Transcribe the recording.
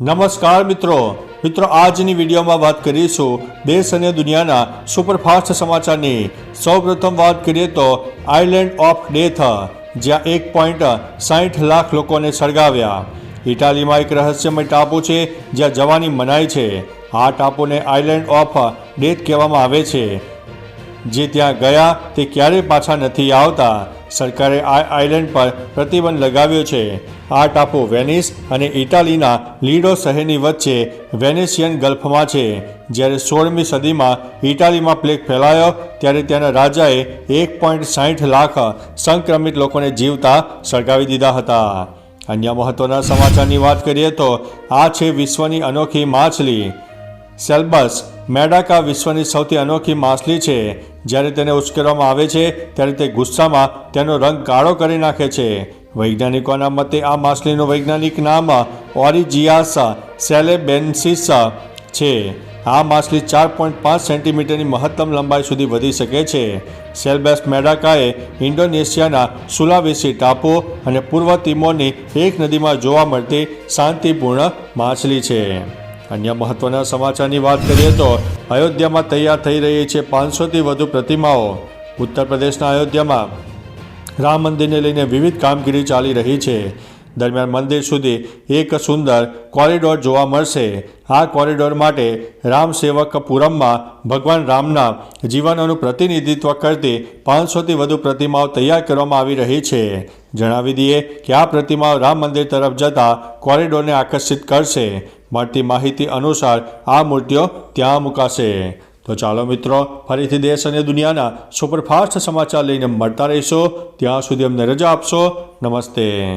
નમસ્કાર મિત્રો. મિત્રો, આજની વિડીયોમાં વાત કરીશું દેશ અને દુનિયાના સુપરફાસ્ટ સમાચારની. સૌપ્રથમ વાત કરીએ તો આઇલેન્ડ ઓફ ડેથ જ્યાં એક પોઈન્ટ સાહીઠ લાખ લોકોને સળગાવ્યા. ઇટાલીમાં એક રહસ્યમય ટાપુ છે, જ્યાં જવાની મનાઈ છે. આ ટાપુને આઇલેન્ડ ઓફ ડેથ કહેવામાં આવે છે. જે ત્યાં ગયા તે ક્યારેય પાછા નથી આવતા. સરકારે આ આઇલેન્ડ પર પ્રતિબંધ લગાવ્યો છે. આ ટાપુ વેનિસ અને ઇટાલીના લીડો શહેરની વચ્ચે વેનેશિયન ગલ્ફમાં છે. જ્યારે સોળમી સદીમાં ઇટાલીમાં પ્લેગ ફેલાયો, ત્યારે ત્યાંના રાજાએ એક પોઈન્ટ સાઠ લાખ સંક્રમિત લોકોને જીવતા સળગાવી દીધા હતા. અન્ય મહત્વના સમાચારની વાત કરીએ તો આ છે વિશ્વની અનોખી માછલી. સેલ્બસ મેડાકા વિશ્વની સૌથી અનોખી માછલી છે. જ્યારે તેને ઉશ્કેરવામાં આવે છે, ત્યારે તે ગુસ્સામાં તેનો રંગ કાળો કરી નાખે છે. વૈજ્ઞાનિકોના મતે આ માછલીનું વૈજ્ઞાનિક નામ ઓરિજિયાસા સેલેબેન્સિસા છે. આ માછલી ચાર પોઈન્ટ પાંચ સેન્ટીમીટરની મહત્તમ લંબાઈ સુધી વધી શકે છે. સેલબેસ મેડાકાએ ઇન્ડોનેશિયાના સુલાવેસી ટાપુ અને પૂર્વ તિમોરની એક નદીમાં જોવા મળતી શાંતિપૂર્ણ માછલી છે. અન્ય મહત્વના સમાચારની વાત કરીએ તો અયોધ્યામાં તૈયાર થઈ રહી છે પાંચસોથી વધુ પ્રતિમાઓ. ઉત્તર પ્રદેશના અયોધ્યામાં રામ મંદિરને લઈને વિવિધ કામગીરી ચાલી રહી છે. દરમિયાન મંદિર સુધી એક સુંદર કોરિડોર જોવા મળશે. આ કોરિડોર માટે રામ સેવક પુરમમાં ભગવાન રામના જીવનનું પ્રતિનિધિત્વ કરતી પાંચસોથી વધુ પ્રતિમાઓ તૈયાર કરવામાં આવી રહી છે. જણાવી દઈએ કે આ પ્રતિમાઓ રામ મંદિર તરફ જતા કોરિડોરને આકર્ષિત કરશે. મળતી માહિતી અનુસાર આ મૂર્તિઓ ત્યાં મુકાશે. તો ચાલો મિત્રો, ફરીથી દેશ અને દુનિયાના સુપરફાસ્ટ સમાચાર લઈને મળતા રહીશો. ત્યાં સુધી અમને રજા આપશો. નમસ્તે.